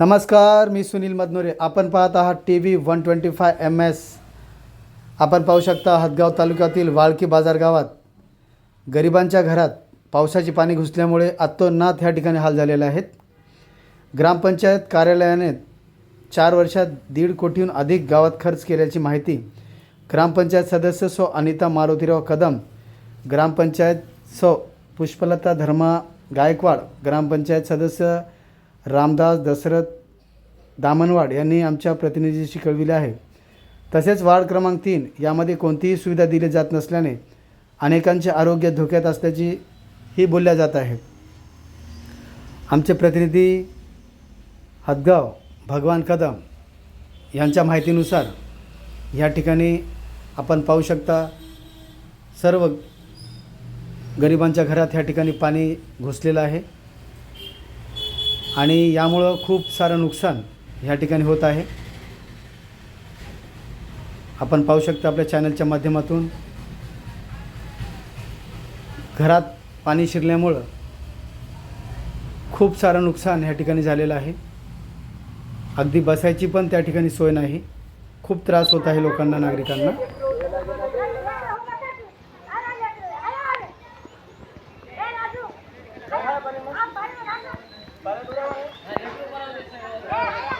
नमस्कार मी सुनील मदनोरे. आपण पाहत आहात T V one twenty five M S. आपण पाहू शकता हदगाव तालुक्यातील वाळकी बाजार गावात गरिबांच्या घरात पावसाची पाणी घुसल्यामुळे अतोनात ह्या ठिकाणी हाल झालेले आहेत. ग्रामपंचायत कार्यालयाने चार वर्षात दीड कोटीहून अधिक गावात खर्च केल्याची माहिती ग्रामपंचायत सदस्य सो अनिता मारुतीराव कदम ग्रामपंचायत सो पुष्पलता धर्मा गायकवाड ग्रामपंचायत सदस्य रामदास दशरथ दामनवाड यांनी आमच्या प्रतिनिधीशी कळविले आहे. तसेच वार्ड क्रमांक तीन यामध्ये कोणतीही सुविधा दिली जात नसल्याने अनेकांचे आरोग्य धोक्यात असल्याची ही बोलल्या जात आहे. आमचे प्रतिनिधी हदगाव भगवान कदम यांच्या माहितीनुसार या ठिकाणी आपण पाहू शकता सर्व गरिबांच्या घरात ह्या ठिकाणी पाणी घुसलेलं आहे. आणि यामुळं खूप सारं नुकसान ह्या ठिकाणी होत आहे. आपण पाहू शकता आपल्या चॅनलच्या माध्यमातून. घरात पाणी शिरल्यामुळं खूप सारं नुकसान ह्या ठिकाणी झालेलं आहे. अगदी बसायची पण त्या ठिकाणी सोय नाही. खूप त्रास होत आहे लोकांना नागरिकांना. Thank you.